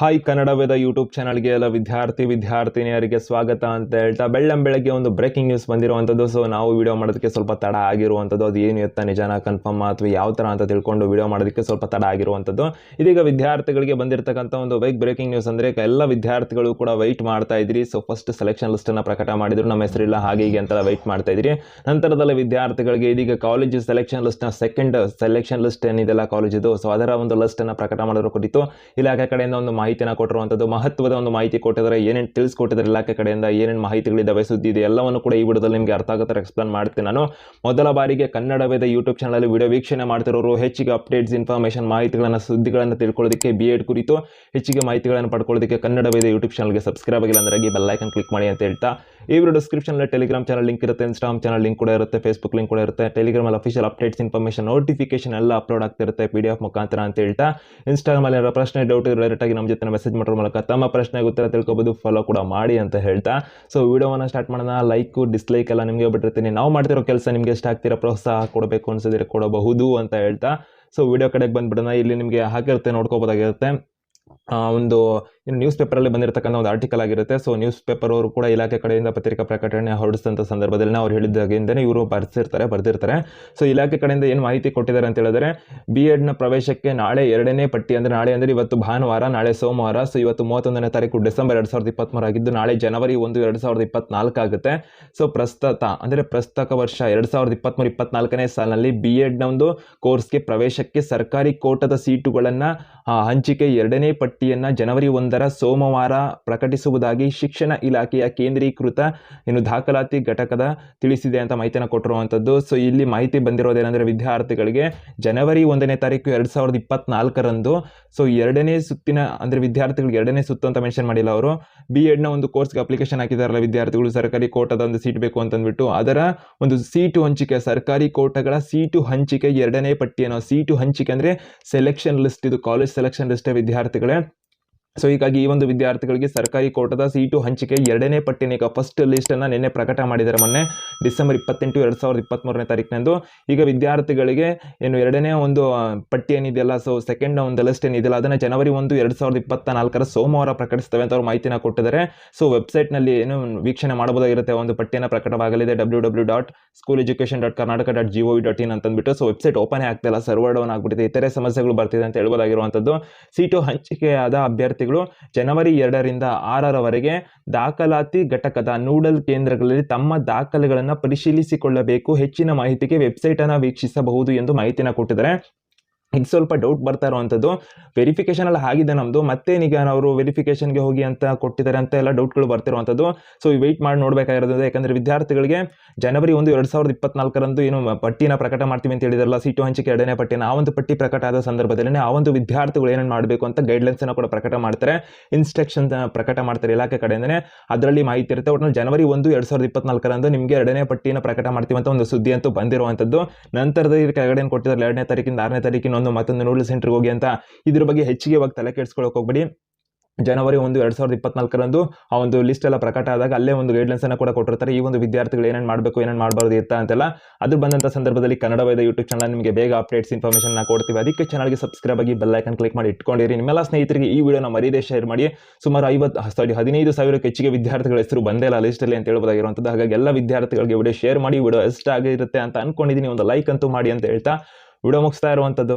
Hi Kannada ವೇದ YouTube ಚಾನಲ್ಗೆ ಎಲ್ಲ ವಿದ್ಯಾರ್ಥಿ, ವಿದ್ಯಾರ್ಥಿನಿಯರಿಗೆ ಸ್ವಾಗತ ಅಂತ ಹೇಳ್ತಾ, ಬೆಳ್ಳಂ ಬೆಳಗ್ಗೆ ಒಂದು ಬ್ರೇಕಿಂಗ್ ನ್ಯೂಸ್ ಬಂದಿರುವಂಥದ್ದು. ಸೊ ನಾವು ವಿಡಿಯೋ ಮಾಡೋದಕ್ಕೆ ಸ್ವಲ್ಪ ತಡ ಆಗಿರುವಂಥದ್ದು. ಅದು ಏನು ಎತ್ತ ನಿಜಾನ ಕನ್ಫರ್ಮ್ ಅಥವಾ ಯಾವ ಥರ ಅಂತ ತಿಳ್ಕೊಂಡು ವಿಡಿಯೋ ಮಾಡೋದಕ್ಕೆ ಸ್ವಲ್ಪ ತಡ ಆಗಿರುವಂಥದ್ದು. ಇದೀಗ ವಿದ್ಯಾರ್ಥಿಗಳಿಗೆ ಬಂದಿರತಕ್ಕಂಥ ಒಂದು ಬೈಕ್ ಬ್ರೇಕಿಂಗ್ ನ್ಯೂಸ್ ಅಂದರೆ ಎಲ್ಲ ವಿದ್ಯಾರ್ಥಿಗಳು ಕೂಡ ವೆಯ್ಟ್ ಮಾಡ್ತಾ ಇದ್ರಿ. ಸೊ ಫಸ್ಟ್ ಸೆಲೆಕ್ಷನ್ ಲಿಸ್ಟನ್ನು ಪ್ರಕಟ ಮಾಡಿದ್ರು. ನಮ್ಮ ಹೆಸರಿಲ್ಲ ಹಾಗೆ ಹೀಗೆ ಅಂತೆಲ್ಲ ವೆಯ್ಟ್ ಮಾಡ್ತಾ ಇದ್ರಿ. ನಂತರದಲ್ಲಿ ವಿದ್ಯಾರ್ಥಿಗಳಿಗೆ ಇದೀಗ ಕಾಲೇಜ್ ಸೆಲೆಕ್ಷನ್ ಲಿಸ್ಟ್ನ ಸೆಕೆಂಡ್ ಸೆಲೆಕ್ಷನ್ ಲಿಸ್ಟ್ ಏನಿದೆಲ್ಲ ಕಾಲೇಜಿದು ಸೊ ಅದರ ಒಂದು ಲಿಸ್ಟನ್ನು ಪ್ರಕಟ ಮಾಡೋದ್ರ ಕುರಿತು ಇಲಾಖೆ ಕಡೆಯಿಂದ ಒಂದು ಮಾಹಿತಿನ ಕೊಟ್ಟಿರುವಂಥದ್ದು ಮಹತ್ವದ ಒಂದು ಮಾಹಿತಿ ಕೊಟ್ಟಿದ್ದಾರೆ, ಏನೇನು ತಿಳಿಸ್ಕೊಟ್ಟಿದ್ದಾರೆ ಇಲಾಖೆ ಕಡೆಯಿಂದ, ಏನೇನು ಮಾಹಿತಿಗಳಿದ್ದಾವೆ ಸುದ್ದಿ ಇದೆ, ಎಲ್ಲವನ್ನು ಕೂಡ ಈ ವಿಡಿಯೋದಲ್ಲಿ ನಿಮಗೆ ಅರ್ಥ ಆಗೋ ಥರ ಎಕ್ಸ್ಪ್ಲೇನ್ ಮಾಡ್ತೀನಿ ನಾನು. ಮೊದಲ ಬಾರಿಗೆ ಕನ್ನಡವೇದ ಯೂಟ್ಯೂಬ್ ಚಾನಲ್ ವಿಡಿಯೋ ವೀಕ್ಷಣೆ ಮಾಡ್ತಿರೋರು, ಹೆಚ್ಚಿಗೆ ಅಪ್ಡೇಟ್ಸ್ ಇನ್ಫಾರ್ಮೇಷನ್ ಮಾಹಿತಿಗಳನ್ನು, ಸುದ್ದಿಗಳನ್ನು ತಿಳ್ಕೊಳ್ಳೋದಕ್ಕೆ ಬಿ ಎಡ್ ಕುರಿತು ಹೆಚ್ಚಿಗೆ ಮಾಹಿತಿಗಳನ್ನು ಪಡ್ಕೊಳ್ಳೋದಕ್ಕೆ ಕನ್ನಡವೇದ ಯೂಟ್ಯೂಬ್ ಚಾನಲ್ಗೆ ಸಬ್ಸ್ಕ್ರೈಬ್ ಆಗಿಲ್ಲ ಅಂದ್ರೆ ಬೆಲ್ ಐಕನ್ ಕ್ಲಿಕ್ ಮಾಡಿ ಅಂತ ಹೇಳ್ತಾ. ಈ ವಿಡಿಯೋ ಡಿಸ್ಕ್ರಿಪ್ಷನಲ್ಲಿ ಟೆಲಿಗ್ರಾಮ್ ಚಾನಲ್ ಲಿಂಕ್ ಇರುತ್ತೆ ಇನ್ಸ್ಟಾಮ್ ಚಾನಲ್ ಲಿಂಕ್ ಕೂಡ ಇರುತ್ತೆ ಫೇಸ್ಬುಕ್ ಲಿಂಕ್ ಕೂಡ ಇರುತ್ತೆ. ಟೆಲಿಗ್ರಾಮಲ್ಲಿ ಅಫಿಷಿಯಲ್ ಅಪ್ಡೇಟ್ಸ್ ಇನ್ಫಾರ್ಮೇಷನ್ ನೋಟಿಫಿಕೇಶನ್ ಎಲ್ಲ ಅಪ್ಲೋಡ್ ಆಗ್ತಿರುತ್ತೆ ಪಿ ಮುಖಾಂತರ ಅಂತ ಹೇಳ್ತಾ. ಇನ್ಸ್ಟಾಗ್ರಾಮಲ್ಲಿ ಪ್ರಶ್ನೆ ಡೌಟ್ ಡೈರೆಕ್ಟ್ ಆಗಿ ನಮ್ಮ ಜೊತೆ ಮೆಸೇಜ್ ಮಾಡೋ ಮೂಲಕ ತಮ್ಮ ಪ್ರಶ್ನೆಗೆ ಉತ್ತರ ತಿಳ್ಕೊಬೋದು ಫಾಲೋ ಕೂಡ ಮಾಡಿ ಅಂತ ಹೇಳ್ತಾ. ಸೊ ವಿಡಿಯೋವನ್ನು ಸ್ಟಾರ್ಟ್ ಮಾಡೋಣ. ಲೈಕು ಡಿಸ್ಲೈಕ್ ಎಲ್ಲ ನಿಮಗೆ ಬಿಟ್ಟಿರ್ತೀನಿ. ನಾವು ಮಾಡ್ತಿರೋ ಕೆಲಸ ನಿಮಗೆ ಇಷ್ಟ ಆಗ್ತಿರೋ ಪ್ರೋತ್ಸಾಹ ಕೊಡಬೇಕು ಅನ್ಸಿದ್ರೆ ಕೊಡಬಹುದು ಅಂತ ಹೇಳ್ತಾ. ಸೊ ವಿಡಿಯೋ ಕಡೆಗೆ ಬಂದ್ಬಿಡೋಣ. ಇಲ್ಲಿ ನಿಮಗೆ ಹಾಕಿರುತ್ತೆ, ನೋಡ್ಕೋಬೋದಾಗಿರುತ್ತೆ. ಒಂದು ನ್ಯೂಸ್ ಪೇಪರಲ್ಲಿ ಬಂದಿರತಕ್ಕಂಥ ಒಂದು ಆರ್ಟಿಕಲ್ ಆಗಿರುತ್ತೆ. ಸೊ ನ್ಯೂಸ್ ಪೇಪರ್ ಅವರು ಕೂಡ ಇಲಾಖೆ ಕಡೆಯಿಂದ ಪತ್ರಿಕಾ ಪ್ರಕಟಣೆ ಹೊರಡಿಸಿದಂಥ ಸಂದರ್ಭದಲ್ಲಿ ಅವ್ರು ಹೇಳಿದಾಗಿಂದನೇ ಇವರು ಬರೆಸಿರ್ತಾರೆ, ಬರೆದಿರ್ತಾರೆ. ಸೊ ಇಲಾಖೆ ಕಡೆಯಿಂದ ಏನು ಮಾಹಿತಿ ಕೊಟ್ಟಿದ್ದಾರೆ ಅಂತ ಹೇಳಿದ್ರೆ ಬಿ ಎಡ್ನ ಪ್ರವೇಶಕ್ಕೆ ನಾಳೆ ಎರಡನೇ ಪಟ್ಟಿ ಅಂದರೆ ನಾಳೆ ಅಂದರೆ ಇವತ್ತು ಭಾನುವಾರ, ನಾಳೆ ಸೋಮವಾರ. ಸೊ ಇವತ್ತು ಮೂವತ್ತೊಂದನೇ ತಾರೀಕು ಡಿಸೆಂಬರ್ ಎರಡು ಸಾವಿರದ ಇಪ್ಪತ್ತ್ಮೂರು ಆಗಿದ್ದು ನಾಳೆ ಜನವರಿ ಒಂದು, ಎರಡು ಸಾವಿರದ ಇಪ್ಪತ್ನಾಲ್ಕು ಆಗುತ್ತೆ. ಸೊ ಪ್ರಸ್ತುತ ಅಂದರೆ ಪ್ರಸ್ತಕ ವರ್ಷ ಎರಡು ಸಾವಿರದ ಇಪ್ಪತ್ತ್ಮೂರು ಇಪ್ಪತ್ನಾಲ್ಕನೇ ಸಾಲಿನಲ್ಲಿ ಬಿ ಎಡ್ನ ಒಂದು ಕೋರ್ಸ್ಗೆ ಪ್ರವೇಶಕ್ಕೆ ಸರ್ಕಾರಿ ಕೋಟದ ಸೀಟುಗಳನ್ನು ಹಂಚಿಕೆ ಎರಡನೇ ಪಟ್ಟಿಯನ್ನು ಜನವರಿ ಒಂದರ ಸೋಮವಾರ ಪ್ರಕಟಿಸುವುದಾಗಿ ಶಿಕ್ಷಣ ಇಲಾಖೆಯ ಕೇಂದ್ರೀಕೃತ ಏನು ದಾಖಲಾತಿ ಘಟಕದ ತಿಳಿಸಿದೆ ಅಂತ ಮಾಹಿತಿಯನ್ನು ಕೊಟ್ಟಿರುವಂಥದ್ದು ಸೊ ಇಲ್ಲಿ ಮಾಹಿತಿ ಬಂದಿರೋದೇನೆಂದರೆ ವಿದ್ಯಾರ್ಥಿಗಳಿಗೆ ಜನವರಿ ಒಂದನೇ ತಾರೀಕು ಎರಡು ಸಾವಿರದ ಇಪ್ಪತ್ನಾಲ್ಕರಂದು. ಸೊ ಎರಡನೇ ಸುತ್ತಿನ, ಅಂದರೆ ವಿದ್ಯಾರ್ಥಿಗಳಿಗೆ ಎರಡನೇ ಸುತ್ತು ಅಂತ ಮೆನ್ಷನ್ ಮಾಡಿಲ್ಲ ಅವರು. ಬಿ ಎಡ್ನ ಒಂದು ಕೋರ್ಸ್ಗೆ ಅಪ್ಲಿಕೇಶನ್ ಹಾಕಿದಾರಲ್ಲ ವಿದ್ಯಾರ್ಥಿಗಳು, ಸರ್ಕಾರಿ ಕೋಟದ ಒಂದು ಸೀಟ್ ಬೇಕು ಅಂತಂದ್ಬಿಟ್ಟು. ಅದರ ಒಂದು ಸೀಟು ಹಂಚಿಕೆ, ಸರ್ಕಾರಿ ಕೋಟಗಳ ಸೀಟು ಹಂಚಿಕೆ ಎರಡನೇ ಪಟ್ಟಿಯನ್ನು ಸೀಟು ಹಂಚಿಕೆ ಅಂದರೆ ಸೆಲೆಕ್ಷನ್ ಲಿಸ್ಟ್ ಇದು ಕಾಲೇಜ್ ಸೆಲೆಕ್ಷನ್ ಲಿಸ್ಟೇ ವಿದ್ಯಾರ್ಥಿಗಳೇ ಸೊ ಹೀಗಾಗಿ ಈ ಒಂದು ವಿದ್ಯಾರ್ಥಿಗಳಿಗೆ ಸರ್ಕಾರಿ ಕೋಟದ ಸೀಟು ಹಂಚಿಕೆ ಎರಡನೇ ಪಟ್ಟಿನ ಈಗ ಫಸ್ಟ್ ಲಿಸ್ಟನ್ನು ನಿನ್ನೆ ಪ್ರಕಟ ಮಾಡಿದ್ದಾರೆ ಮೊನ್ನೆ, ಡಿಸೆಂಬರ್ ಇಪ್ಪತ್ತೆಂಟು, ಎರಡು ಸಾವಿರದ ಇಪ್ಪತ್ತ್ಮೂರನೇ ತಾರೀಕಿನಂದು ಈಗ ವಿದ್ಯಾರ್ಥಿಗಳಿಗೆ ಏನು ಎರಡನೇ ಒಂದು ಪಟ್ಟಿ ಏನಿದೆಯಲ್ಲ ಸೊ ಸೆಕೆಂಡ್ ಒಂದು ಲಿಸ್ಟ್ ಏನಿದೆಯಲ್ಲ, ಅದನ್ನು ಜನವರಿ ಒಂದು, ಎರಡು ಸಾವಿರದ ಇಪ್ಪತ್ತ ನಾಲ್ಕರ ಸೋಮವಾರ ಪ್ರಕಟಿಸ್ತವೆ ಅಂತ ಅವ್ರು ಮಾಹಿತಿನ ಕೊಟ್ಟಿದ್ದಾರೆ. ಸೊ ವೆಬ್ಸೈಟ್ನಲ್ಲಿ ಏನು ವೀಕ್ಷಣೆ ಮಾಡಬಹುದಾಗಿರುತ್ತೆ ಒಂದು ಪಟ್ಟಿಯನ್ನು ಪ್ರಕಟವಾಗಲಿದೆ W W dot school education dot Karnataka dot G O dot in ಅಂತಂದ್ಬಿಟ್ಟು ಸೊ ವೆಬ್ಸೈಟ್ ಓಪನ್ ಆಗ್ತಿಲ್ಲ ಸರ್ವರ್ ಡೌನ್ ಆಗ್ಬಿಟ್ಟಿದೆ, ಇತರೆ ಸಮಸ್ಯೆಗಳು ಬರ್ತಿದೆ ಅಂತ ಹೇಳ್ಬೋದಾಗಿರುವಂಥದ್ದು. ಸೀಟು ಹಂಚಿಕೆಯಾದ ಅಭ್ಯರ್ಥಿಗಳು ಜನವರಿ ಎರಡರಿಂದ ಆರರವರೆಗೆ ದಾಖಲಾತಿ ಘಟಕದ ನೂಡಲ್ ಕೇಂದ್ರಗಳಲ್ಲಿ ತಮ್ಮ ದಾಖಲೆಗಳನ್ನು ಪರಿಶೀಲಿಸಿಕೊಳ್ಳಬೇಕು. ಹೆಚ್ಚಿನ ಮಾಹಿತಿಗೆ ವೆಬ್ಸೈಟ್ ಅನ್ನು ವೀಕ್ಷಿಸಬಹುದು ಎಂದು ಮಾಹಿತಿನ ಕೊಟ್ಟಿದ್ದಾರೆ. ಈಗ ಸ್ವಲ್ಪ ಡೌಟ್ ಬರ್ತಾ ಇರುವಂಥದ್ದು ವೆರಿಫಿಕೇಶನ್ ಎಲ್ಲ ಆಗಿದೆ ನಮ್ಮದು ಮತ್ತೇನೀಗ ಅವರು ವೆರಿಫಿಕೇಶನ್ಗೆ ಹೋಗಿ ಅಂತ ಕೊಟ್ಟಿದ್ದಾರೆ ಅಂತ ಎಲ್ಲ ಡೌಟ್ಗಳು ಬರ್ತಿರುವಂಥದ್ದು ಸೊ ಈ ವೆಯ್ಟ್ ಮಾಡಿ ನೋಡಬೇಕಾಗಿರೋದು ಯಾಕಂದರೆ ವಿದ್ಯಾರ್ಥಿಗಳಿಗೆ ಜನವರಿ ಒಂದು ಎರಡು ಸಾವಿರದ ಇಪ್ಪತ್ನಾಲ್ಕರಂದು ಏನು ಪಟ್ಟಿನ ಪ್ರಕಟ ಮಾಡ್ತೀವಿ ಅಂತ ಹೇಳಿದಾರಲ್ಲ ಸೀಟು ಹಂಚಿಕೆ ಎರಡನೇ ಪಟ್ಟಿನ ಆ ಒಂದು ಪಟ್ಟಿ ಪ್ರಕಟ ಆದ ಸಂದರ್ಭದಲ್ಲಿ ಆ ಒಂದು ವಿದ್ಯಾರ್ಥಿಗಳು ಏನೇನು ಮಾಡಬೇಕು ಅಂತ ಗೈಡ್ಲೈನ್ಸನ್ನು ಕೂಡ ಪ್ರಕಟ ಮಾಡ್ತಾರೆ. ಇನ್ಸ್ಟ್ರಕ್ಷನ್ ಪ್ರಕಟ ಮಾಡ್ತಾರೆ ಇಲಾಖೆ ಕಡೆಯಿಂದನೇ. ಅದರಲ್ಲಿ ಮಾಹಿತಿ ಇರುತ್ತೆ. ಒಟ್ಟಿನಲ್ಲಿ ಜನವರಿ ಒಂದು ಎರಡು ಸಾವಿರದ ಇಪ್ಪತ್ನಾಲ್ಕರಂದು ನಿಮಗೆ ಎರಡನೇ ಪಟ್ಟಿನ ಪ್ರಕಟ ಮಾಡ್ತೀವಿ ಅಂತ ಒಂದು ಸುದ್ದಿ ಅಂತೂ ಬಂದಿರುವಂಥದ್ದು. ನಂತರದ ಈ ಕೆಳಗಡೆ ಕೊಟ್ಟಿದ್ದಾರೆ, ಎರಡನೇ ತಾರೀಕಿಂದ ಆರನೇ ತಾರೀಕಿನ ಒಂದು ಮತ್ತೊಂದು ನೂಡಲ್ ಸೆಂಟರ್ಗೆ ಹೋಗಿ ಅಂತ ಇದ್ರ ಬಗ್ಗೆ ಹೆಚ್ಚಿಗೆ ಇವಾಗ ತಲೆ ಕೆಡಿಸ್ಕೊಳಕ್ಕೆ ಹೋಗ್ಬೇಡಿ. ಜನವರಿ ಒಂದು, ಎರಡು ಸಾವಿರದ ಇಪ್ಪತ್ನಾಲ್ಕರಂದು ಆ ಒಂದು ಲಿಸ್ಟ್ ಎಲ್ಲ ಪ್ರಕಟ ಆದಾಗ ಅಲ್ಲೇ ಒಂದು ಗೈಡ್ಲೈನ್ಸ್ ಅನ್ನು ಕೂಡ ಕೊಟ್ಟಿರ್ತಾರೆ. ಈ ಒಂದು ವಿದ್ಯಾರ್ಥಿಗಳು ಏನೇನು ಮಾಡಬೇಕು, ಏನೇನು ಮಾಡಬಾರ್ದು ಇತ್ತ ಅಂತೆಲ್ಲ ಅದು ಬಂದಂಥ ಸಂದರ್ಭದಲ್ಲಿ ಕನ್ನಡ ವೈದ್ಯ ಯೂಟ್ಯೂಬ್ ಚಾನಲ್ ನಿಮಗೆ ಬೇಗ ಅಪ್ಡೇಟ್ಸ್ ಇನ್ಫಾರ್ಮೇಷನ್ ಕೊಡ್ತೀವಿ. ಅದಕ್ಕೆ ಚಾನಲ್ಗೆ ಸಬ್ಸ್ಕ್ರೈಬ್ ಆಗಿ ಬೆಲ್ ಐಕನ್ ಕ್ಲಿಕ್ ಮಾಡಿ ಇಟ್ಕೊಂಡಿರಿ. ನಿಮ್ಮೆಲ್ಲ ಸ್ನೇಹಿತರಿಗೆ ಈ ವಿಡಿಯೋನ ಮರೀದೇ ಶೇರ್ ಮಾಡಿ. ಸುಮಾರು ಐವತ್ತು ಸಾರಿ ಹದಿನೈದು ಸಾವಿರಕ್ಕೆ ಹೆಚ್ಚಿಗೆ ವಿದ್ಯಾರ್ಥಿಗಳ ಹೆಸರು ಬಂದೇ ಇಲ್ಲ ಲಿಸ್ಟಲ್ಲಿ ಅಂತ ಹೇಳ್ಬೋದಾಗಿರುವಂಥದ್ದು ಹಾಗಾಗಿ ಎಲ್ಲ ವಿದ್ಯಾರ್ಥಿಗಳಿಗೆ ವಿಡಿಯೋ ಶೇರ್ ಮಾಡಿ. ವಿಡಿಯೋ ಎಷ್ಟಾಗಿರುತ್ತೆ ಅಂತ ಅನ್ಕೊಂಡಿದ್ದೀನಿ. ಒಂದು ಲೈಕ್ ಅಂತೂ ಮಾಡಿ ಅಂತ ಹೇಳ್ತಾ ವಿಡಿಯೋ ಮುಗಿಸ್ತಾ ಇರುವಂಥದ್ದು